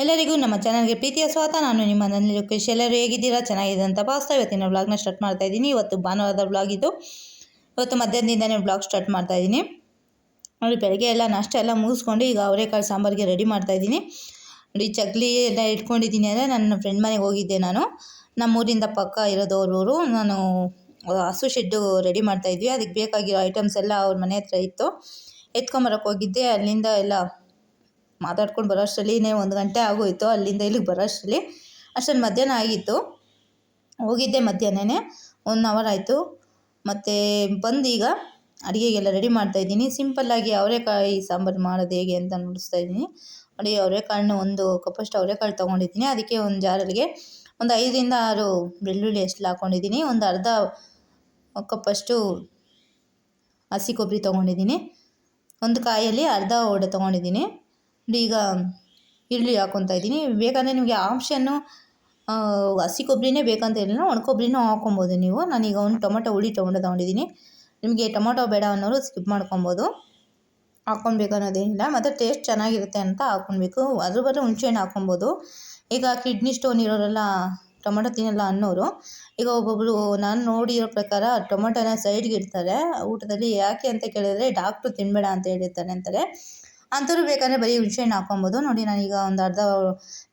ಎಲ್ಲರಿಗೂ ನಮ್ಮ ಚಾನಲ್ಗೆ ಪ್ರೀತಿಯ ಸ್ವಾಗತ. ನಾನು ನಿಮ್ಮ ನನ್ನ ಲೋಕೇಶ್. ಎಲ್ಲರೂ ಹೇಗಿದ್ದೀರಾ? ಚೆನ್ನಾಗಿದೆ ಅಂತ ಭಾವಿಸ್ತಾ ಇವತ್ತಿನ ವ್ಲಾಗ್ನ ಸ್ಟಾರ್ಟ್ ಮಾಡ್ತಾ ಇದ್ದೀನಿ. ಇವತ್ತು ಭಾನುವಾರದ ವ್ಲಾಗ್ ಇದು. ಇವತ್ತು ಮಧ್ಯಾಹ್ನದಿಂದನೇ ವ್ಲಾಗ್ ಸ್ಟಾರ್ಟ್ ಮಾಡ್ತಾ ಇದ್ದೀನಿ. ನೋಡಿ, ಬೆಳಗ್ಗೆ ಎಲ್ಲ ನಾಷ್ಟ ಎಲ್ಲ ಮುಗಿಸ್ಕೊಂಡು ಈಗ ಅವರೆಕಾಳು ಸಾಂಬಾರಿಗೆ ರೆಡಿ ಮಾಡ್ತಾ ಇದ್ದೀನಿ. ನೋಡಿ, ಚಕ್ಲಿ ಎಲ್ಲ ಇಟ್ಕೊಂಡಿದ್ದೀನಿ ಅಂದರೆ ನನ್ನ ಫ್ರೆಂಡ್ ಮನೆಗೆ ಹೋಗಿದ್ದೆ ನಾನು. ನಮ್ಮೂರಿಂದ ಪಕ್ಕ ಇರೋದು ಅವ್ರ ಊರು ನಾನು ಹಸು ಶೆಡ್ಡು ರೆಡಿ ಮಾಡ್ತಾ ಇದ್ವಿ. ಅದಕ್ಕೆ ಬೇಕಾಗಿರೋ ಐಟಮ್ಸ್ ಎಲ್ಲ ಅವ್ರ ಮನೆ ಹತ್ರ ಇತ್ತು. ಎತ್ಕೊಂಬರಕ್ಕೆ ಹೋಗಿದ್ದೆ. ಅಲ್ಲಿಂದ ಎಲ್ಲ ಮಾತಾಡ್ಕೊಂಡು ಬರೋ ಅಷ್ಟರಲ್ಲಿನೇ ಒಂದು ಗಂಟೆ ಆಗೋಯಿತು. ಅಲ್ಲಿಂದ ಇಲ್ಲಿಗೆ ಬರೋ ಅಷ್ಟರಲ್ಲಿ ಅಷ್ಟರಲ್ಲಿ ಮಧ್ಯಾಹ್ನ ಆಗಿತ್ತು. ಹೋಗಿದ್ದೆ ಮಧ್ಯಾಹ್ನನೇ. ಒನ್ ಅವರ್ ಆಯಿತು. ಮತ್ತು ಬಂದು ಈಗ ಅಡುಗೆಗೆಲ್ಲ ರೆಡಿ ಮಾಡ್ತಾಯಿದ್ದೀನಿ ಸಿಂಪಲ್ಲಾಗಿ ಅವರೆಕಾಯಿ ಸಾಂಬಾರು ಮಾಡೋದು ಹೇಗೆ ಅಂತ ನೋಡಿಸ್ತಾ ಇದ್ದೀನಿ. ನೋಡಿ ಅವರೆಕಾಳನ್ನ ಒಂದು ಕಪ್ಪಷ್ಟು ಅವರೆಕಾಳು ತೊಗೊಂಡಿದ್ದೀನಿ. ಅದಕ್ಕೆ ಒಂದು ಜಾರಲ್ಲಿಗೆ ಒಂದು ಐದರಿಂದ ಆರು ಬೆಳ್ಳುಳ್ಳಿ ಅಷ್ಟು ಹಾಕ್ಕೊಂಡಿದ್ದೀನಿ ಒಂದು ಅರ್ಧ ಕಪ್ಪಷ್ಟು ಹಸಿ ಕೊಬ್ಬರಿ ತೊಗೊಂಡಿದ್ದೀನಿ. ಒಂದು ಕಾಯಲ್ಲಿ ಅರ್ಧ ಓಡೆ ತೊಗೊಂಡಿದ್ದೀನಿ. ಈಗ ಇಲ್ಲಿ ಹಾಕ್ಕೊತಾ ಇದ್ದೀನಿ. ಬೇಕಂದರೆ ನಿಮಗೆ ಆಪ್ಷನ್ನು ಹಸಿ ಕೊಬ್ಬರಿನೇ ಬೇಕಂತ ಏನಿಲ್ಲ ಒಣ ಕೊಬ್ಬರಿನೂ ನೀವು. ನಾನೀಗ ಒಂದು ಟೊಮೊಟೊ ಹುಳಿ ತೊಗೊಂಡು ತೊಗೊಂಡಿದ್ದೀನಿ. ನಿಮಗೆ ಟೊಮೊಟೊ ಬೇಡ ಅನ್ನೋರು ಸ್ಕಿಪ್ ಮಾಡ್ಕೊಬೋದು. ಹಾಕ್ಕೊಳ್ಬೇಕು ಅನ್ನೋದೇನಿಲ್ಲ ಮತ್ತು ಟೇಸ್ಟ್ ಚೆನ್ನಾಗಿರುತ್ತೆ ಅಂತ ಹಾಕ್ಕೊಳ್ಬೇಕು ಅದ್ರ ಬದಲು ಹುಣಸೆಹಣ್ಣು ಹಾಕೊಬೋದು ಈಗ ಕಿಡ್ನಿ ಸ್ಟೋನ್ ಇರೋರೆಲ್ಲ ಟೊಮೊಟೊ ತಿನ್ನಲ್ಲ ಅನ್ನೋರು, ಈಗ ಒಬ್ಬೊಬ್ಬರು ನಾನು ನೋಡಿರೋ ಪ್ರಕಾರ ಟೊಮೊಟೊನ ಸೈಡ್ಗೆ ಇಡ್ತಾರೆ. ಊಟದಲ್ಲಿ ಯಾಕೆ ಅಂತ ಕೇಳಿದರೆ ಡಾಕ್ಟ್ರು ತಿನ್ನಬೇಡ ಅಂತ ಹೇಳಿರ್ತಾರೆ ಅಂತಾರೆ. ಅಂಥವ್ರು ಬೇಕಾದ್ರೆ ಬರೀ ಹುಣ್ಸೆಹಣ್ಣು ಹಾಕ್ಕೊಬೋದು. ನೋಡಿ, ನಾನೀಗ ಒಂದು ಅರ್ಧ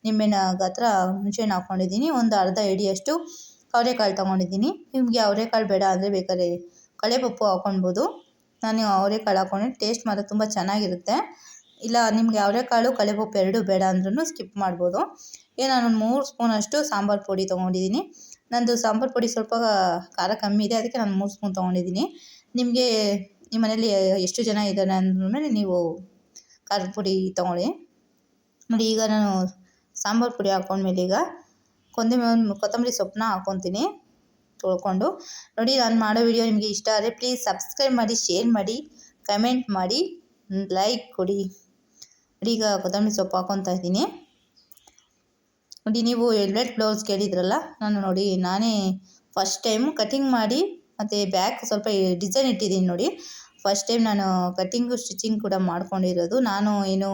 ನಿಂಬೆಹಣ್ಣು ಗಾತ್ರ ಹುಣ್ಸೆಹಣ್ಣು ಹಾಕ್ಕೊಂಡಿದ್ದೀನಿ. ಒಂದು ಅರ್ಧ ಹಿಡಿಯಷ್ಟು ಅವರೆಕಾಳು ತೊಗೊಂಡಿದ್ದೀನಿ. ನಿಮಗೆ ಅವರೆಕಾಳು ಬೇಡ ಅಂದರೆ ಬೇಕಾದ್ರೆ ಕಳೆಪಪ್ಪು ಹಾಕ್ಕೊಳ್ಬೋದು. ನಾನು ಅವರೆಕಾಳು ಹಾಕ್ಕೊಂಡೆ ಟೇಸ್ಟ್ ಮಾತ್ರ ತುಂಬ ಚೆನ್ನಾಗಿರುತ್ತೆ. ಇಲ್ಲ, ನಿಮಗೆ ಅವರೆಕಾಳು ಕಳೆಪಪ್ಪು ಎರಡೂ ಬೇಡ ಅಂದ್ರೂ ಸ್ಕಿಪ್ ಮಾಡ್ಬೋದು. ನಾನು ಒಂದು ಮೂರು ಸ್ಪೂನಷ್ಟು ಸಾಂಬಾರು ಪುಡಿ ತೊಗೊಂಡಿದ್ದೀನಿ. ನಂದು ಸಾಂಬಾರು ಪುಡಿ ಸ್ವಲ್ಪ ಖಾರ ಕಮ್ಮಿ ಇದೆ. ಅದಕ್ಕೆ ನಾನು ಮೂರು ಸ್ಪೂನ್ ತೊಗೊಂಡಿದ್ದೀನಿ. ನಿಮಗೆ ನಿಮ್ಮ ಮನೇಲಿ ಎಷ್ಟು ಜನ ಇದ್ದಾರೆ ಅಂದಮೇಲೆ ನೀವು ಖಾರದ ಪುಡಿ ತೊಗೊಳ್ಳಿ. ನೋಡಿ ಈಗ ನಾನು ಸಾಂಬಾರು ಪುಡಿ ಹಾಕೊಂಡ್ಮೇಲೆ ಈಗ ಕೊಂದಮೆ ಕೊತ್ತಂಬರಿ ಸೊಪ್ಪನ್ನ ಹಾಕೊತೀನಿ ತೊಳ್ಕೊಂಡು. ನೋಡಿ ನಾನು ಮಾಡೋ ವಿಡಿಯೋ ನಿಮಗೆ ಇಷ್ಟ ಆದರೆ ಪ್ಲೀಸ್ ಸಬ್ಸ್ಕ್ರೈಬ್ ಮಾಡಿ ಶೇರ್ ಮಾಡಿ ಕಮೆಂಟ್ ಮಾಡಿ ಲೈಕ್ ಕೊಡಿ. ನೋಡಿ ಈಗ ಕೊತ್ತಂಬರಿ ಸೊಪ್ಪು ಹಾಕೊತಾ ಇದ್ದೀನಿ. ನೋಡಿ ನೀವು ಎಲ್ವೆಟ್ ಬ್ಲೌಸ್ ಕೇಳಿದ್ರಲ್ಲ, ನಾನು ನೋಡಿ ನಾನೇ ಫಸ್ಟ್ ಟೈಮು ಕಟಿಂಗ್ ಮಾಡಿ ಮತ್ತು ಬ್ಯಾಕ್ ಸ್ವಲ್ಪ ಡಿಸೈನ್ ಇಟ್ಟಿದ್ದೀನಿ ನೋಡಿ. ಫಸ್ಟ್ ಟೈಮ್ ನಾನು ಕಟ್ಟಿಂಗು ಸ್ಟಿಚಿಂಗ್ ಕೂಡ ಮಾಡ್ಕೊಂಡಿರೋದು. ನಾನು ಏನು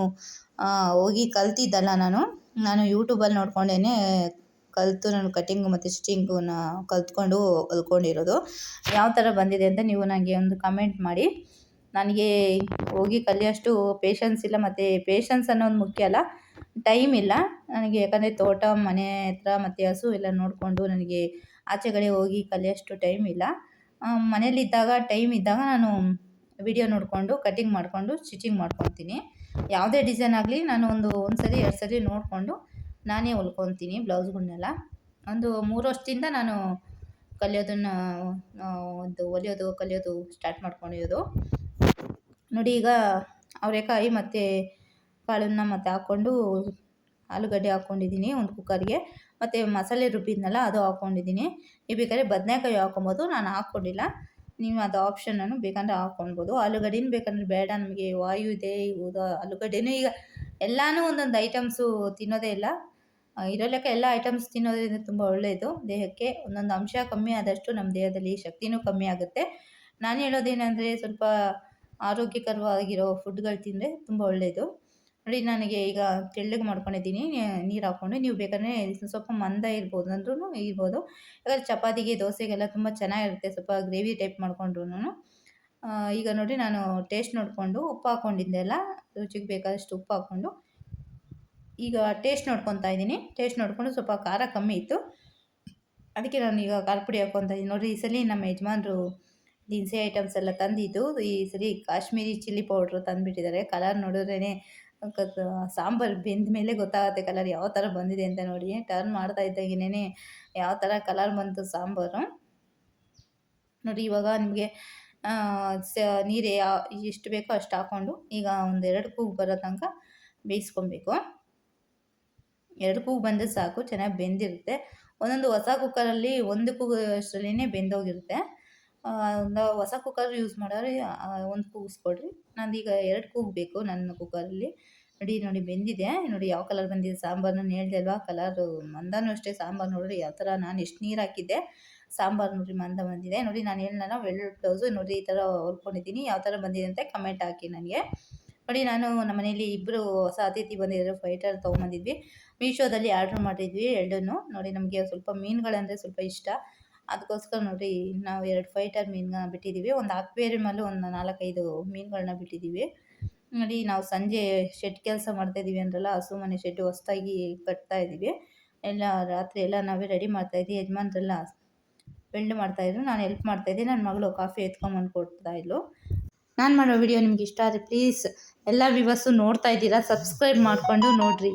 ಹೋಗಿ ಕಲ್ತಿದ್ದಲ್ಲ ನಾನು. ನಾನು ಯೂಟ್ಯೂಬಲ್ಲಿ ನೋಡ್ಕೊಂಡೇ ಕಲಿತು ನಾನು ಕಟ್ಟಿಂಗು ಮತ್ತು ಸ್ಟಿಚಿಂಗನ್ನ ಕಲ್ತ್ಕೊಂಡು ಕಲ್ತ್ಕೊಂಡಿರೋದು. ಯಾವ ಥರ ಬಂದಿದೆ ಅಂತ ನೀವು ನನಗೆ ಒಂದು ಕಮೆಂಟ್ ಮಾಡಿ. ನನಗೆ ಹೋಗಿ ಕಲಿಯೋಷ್ಟು ಪೇಷನ್ಸ್ ಇಲ್ಲ. ಮತ್ತು ಪೇಷನ್ಸ್ ಅನ್ನೋದು ಮುಖ್ಯ ಅಲ್ಲ. ಟೈಮ್ ಇಲ್ಲ. ನನಗೆ ಯಾಕಂದರೆ ತೋಟ, ಮನೆ ಹತ್ರ ಮತ್ತು ಹಸು ಎಲ್ಲ ನೋಡಿಕೊಂಡು ನನಗೆ ಆಚೆ ಕಡೆ ಹೋಗಿ ಕಲಿಯೋಷ್ಟು ಟೈಮ್ ಇಲ್ಲ. ಮನೇಲಿದ್ದಾಗ ಟೈಮ್ ಇದ್ದಾಗ ನಾನು ವಿಡಿಯೋ ನೋಡಿಕೊಂಡು ಕಟಿಂಗ್ ಮಾಡಿಕೊಂಡು ಸ್ಟಿಚಿಂಗ್ ಮಾಡ್ಕೊತೀನಿ. ಯಾವುದೇ ಡಿಸೈನ್ ಆಗಲಿ ನಾನು ಒಂದು ಒಂದು ಸರಿ ಎರಡು ಸರಿ ನೋಡಿಕೊಂಡು ನಾನೇ ಹೊಲ್ಕೊತೀನಿ ಬ್ಲೌಸ್ಗಳನ್ನೆಲ್ಲ ಒಂದು ಮೂರು ವರ್ಷದಿಂದ ನಾನು ಕಲಿಯೋದನ್ನು ಒಂದು ಹೊಲಿಯೋದು, ಕಲಿಯೋದು ಸ್ಟಾರ್ಟ್ ಮಾಡ್ಕೊಂಡಿರೋದು. ನೋಡಿ ಈಗ ಅವರೆಕಾಯಿ ಮತ್ತು ಕಾಳನ್ನು ಮತ್ತು ಹಾಕ್ಕೊಂಡು ಆಲೂಗಡ್ಡೆ ಹಾಕ್ಕೊಂಡಿದ್ದೀನಿ, ಒಂದು ಕುಕ್ಕರ್ಗೆ ಮತ್ತು ಮಸಾಲೆ ರುಬ್ಬಿದ್ನಲ್ಲ ಅದು ಹಾಕ್ಕೊಂಡಿದ್ದೀನಿ. ಈ ಬೇಕಾದ್ರೆ ಬದನೆಕಾಯಿ ಹಾಕ್ಕೊಬೋದು, ನಾನು ಹಾಕ್ಕೊಂಡಿಲ್ಲ. ನೀವು ಅದು ಆಪ್ಷನನ್ನು ಬೇಕಂದ್ರೆ ಹಾಕೊಳ್ಬೋದು. ಆಲೂಗಡ್ಡೆನೂ ಬೇಕಂದ್ರೆ ಬೇಡ, ನಮಗೆ ವಾಯು ಇದೆ ಆಲೂಗಡ್ಡೆನೂ ಈಗ ಎಲ್ಲನೂ ಒಂದೊಂದು ಐಟಮ್ಸು ತಿನ್ನೋದೇ ಇಲ್ಲ. ಇರೋ ಎಲ್ಲ ಐಟಮ್ಸ್ ತಿನ್ನೋದ್ರಿಂದ ತುಂಬ ಒಳ್ಳೆಯದು ದೇಹಕ್ಕೆ ಒಂದೊಂದು ಅಂಶ ಕಮ್ಮಿ ಆದಷ್ಟು ನಮ್ಮ ದೇಹದಲ್ಲಿ ಶಕ್ತಿನೂ ಕಮ್ಮಿ ಆಗುತ್ತೆ. ನಾನು ಹೇಳೋದೇನೆಂದರೆ ಸ್ವಲ್ಪ ಆರೋಗ್ಯಕರವಾಗಿರೋ ಫುಡ್ಗಳು ತಿಂದರೆ ತುಂಬ ಒಳ್ಳೆಯದು ನೋಡಿ, ನನಗೆ ಈಗ ತೆಳ್ಳಗೆ ಮಾಡ್ಕೊಂಡಿದ್ದೀನಿ. ನೀರು ಹಾಕ್ಕೊಂಡು ನೀವು ಬೇಕಾದ್ರೆ ಸ್ವಲ್ಪ ಮಂದ ಇರ್ಬೋದು ಅಂದ್ರೂ ಇರ್ಬೋದು. ಯಾಕಂದರೆ ಚಪಾತಿಗೆ, ದೋಸೆಗೆಲ್ಲ ತುಂಬ ಚೆನ್ನಾಗಿರುತ್ತೆ, ಸ್ವಲ್ಪ ಗ್ರೇವಿ ಟೈಪ್ ಮಾಡ್ಕೊಂಡ್ರು ಈಗ ನೋಡಿ, ನಾನು ಟೇಸ್ಟ್ ನೋಡಿಕೊಂಡು ಉಪ್ಪು ಹಾಕ್ಕೊಂಡಿದ್ದೆ ಅಲ್ಲ, ರುಚಿಗೆ ಬೇಕಾದಷ್ಟು ಉಪ್ಪು ಹಾಕ್ಕೊಂಡು. ಈಗ ಟೇಸ್ಟ್ ನೋಡ್ಕೊತಾ ಇದ್ದೀನಿ. ಟೇಸ್ಟ್ ನೋಡಿಕೊಂಡು ಸ್ವಲ್ಪ ಖಾರ ಕಮ್ಮಿ ಇತ್ತು. ಅದಕ್ಕೆ ನಾನು ಈಗ ಖಾರ ಪುಡಿ ಹಾಕ್ಕೊತಾ ಇದ್ದೀನಿ. ನೋಡಿರಿ ಈ ಸಲ ನಮ್ಮ ಯಜಮಾನರು ದಿನಸಿ ಐಟಮ್ಸ್ ಎಲ್ಲ ತಂದಿದ್ದು. ಈ ಸರಿ ಕಾಶ್ಮೀರಿ ಚಿಲ್ಲಿ ಪೌಡ್ರು ತಂದುಬಿಟ್ಟಿದ್ದಾರೆ. ಕಲರ್ ನೋಡಿದ್ರೇ ಸಾಂಬಾರು ಬೆಂದ ಮೇಲೆ ಗೊತ್ತಾಗುತ್ತೆ ಕಲರ್ ಯಾವ ಥರ ಬಂದಿದೆ ಅಂತ ನೋಡಿ. ಟರ್ನ್ ಮಾಡ್ತಾ ಇದ್ದಾಗಿನೇ ಯಾವ ಥರ ಕಲರ್ ಬಂತು ಸಾಂಬಾರು. ನೋಡಿ ಇವಾಗ ನಿಮಗೆ ನೀರು ಯಾವ ಎಷ್ಟು ಬೇಕೋ ಅಷ್ಟು ಹಾಕ್ಕೊಂಡು ಈಗ ಒಂದು ಎರಡು ಕೂಗು ಬರೋ ತನಕ ಬೇಯಿಸ್ಕೊಬೇಕು. ಎರಡು ಕೂಗು ಬಂದರೆ ಸಾಕು, ಚೆನ್ನಾಗಿ ಬೆಂದಿರುತ್ತೆ. ಒಂದೊಂದು ಹೊಸ ಕುಕ್ಕರಲ್ಲಿ ಒಂದು ಕೂಗು ಅಷ್ಟರಲ್ಲೇ ಬೆಂದೋಗಿರುತ್ತೆ. ಒಂದು ಹೊಸ ಕುಕ್ಕರ್ ಯೂಸ್ ಮಾಡೋರು ಒಂದು ಕೂಗಿಸ್ಕೊಡ್ರಿ. ಈಗ ಎರಡು ಕೂಗು ಬೇಕು ನನ್ನ ಕುಕ್ಕರಲ್ಲಿ ನೋಡಿ ನೋಡಿ ಬೆಂದಿದೆ. ನೋಡಿ, ಯಾವ ಕಲರ್ ಬಂದಿದೆ? ಸಾಂಬಾರ್ ನಾನು ಹೇಳ್ದೆ ಅಲ್ವಾ ಕಲರು ಮಂದಾನು ಅಷ್ಟೇ. ಸಾಂಬಾರು ನೋಡಿರಿ, ಯಾವ ಥರ ನಾನು ಎಷ್ಟು ನೀರು ಹಾಕಿದ್ದೆ. ಸಾಂಬಾರು ನೋಡಿರಿ, ಮಂದ ಬಂದಿದೆ. ನೋಡಿ, ನಾನು ಹೇಳೋಣ ವೆಲ್ ಬ್ಲೌಸು ನೋಡಿ ಈ ಥರ ಹೊರ್ಕೊಂಡಿದ್ದೀನಿ. ಯಾವ ಥರ ಬಂದಿದೆ ಅಂತ ಕಮೆಂಟ್ ಹಾಕಿ ನನಗೆ. ನೋಡಿ, ನಾನು ನಮ್ಮ ಮನೇಲಿ ಇಬ್ಬರು ಹೊಸ ಅತಿಥಿ ಬಂದಿದ್ದರು ಫೈಟರ್ ತೊಗೊಂಬಂದಿದ್ವಿ. ಮೀಶೋದಲ್ಲಿ ಆರ್ಡ್ರ್ ಮಾಡಿದ್ವಿ ಎರಡನ್ನು. ನೋಡಿ, ನಮಗೆ ಸ್ವಲ್ಪ ಮೀನುಗಳಂದರೆ ಸ್ವಲ್ಪ ಇಷ್ಟ. ಅದಕ್ಕೋಸ್ಕರ ನೋಡಿ, ನಾವು ಎರಡು ಫೈಟರ್ ಮೀನುಗಳನ್ನ ಬಿಟ್ಟಿದ್ದೀವಿ. ಒಂದು ಅಕ್ವೇರಿಯಮಲ್ಲೂ ಒಂದು ನಾಲ್ಕೈದು ಮೀನುಗಳನ್ನ ಬಿಟ್ಟಿದ್ದೀವಿ. ನೋಡಿ, ನಾವು ಸಂಜೆ ಶೆಡ್ ಕೆಲಸ ಮಾಡ್ತಾಯಿದ್ದೀವಿ ಅಂದ್ರಲ್ಲ, ಹಸು ಮನೆ ಶೆಡ್ ಹೊಸ್ದಾಗಿ ಕಟ್ತಾ ಇದ್ದೀವಿ. ಎಲ್ಲ ರಾತ್ರಿ ಎಲ್ಲ ನಾವೇ ರೆಡಿ ಮಾಡ್ತಾಯಿದ್ವಿ ಯಜಮಾನ್ರೆಲ್ಲ ಮಾಡ್ತಾ ಮಾಡ್ತಾಯಿದ್ರು ನಾನು ಹೆಲ್ಪ್ ಮಾಡ್ತಾಯಿದ್ದೆ ನನ್ನ ಮಗಳು ಕಾಫಿ ಎತ್ಕೊಂಬಂದು ಕೊಡ್ತಾ ಇದ್ಲು. ನಾನು ಮಾಡೋ ವಿಡಿಯೋ ನಿಮ್ಗೆ ಇಷ್ಟ ಆದರೆ ಪ್ಲೀಸ್ ಎಲ್ಲ ವಿವರ್ಸು ನೋಡ್ತಾ ಇದ್ದೀರಾ. ಸಬ್ಸ್ಕ್ರೈಬ್ ಮಾಡಿಕೊಂಡು ನೋಡಿರಿ.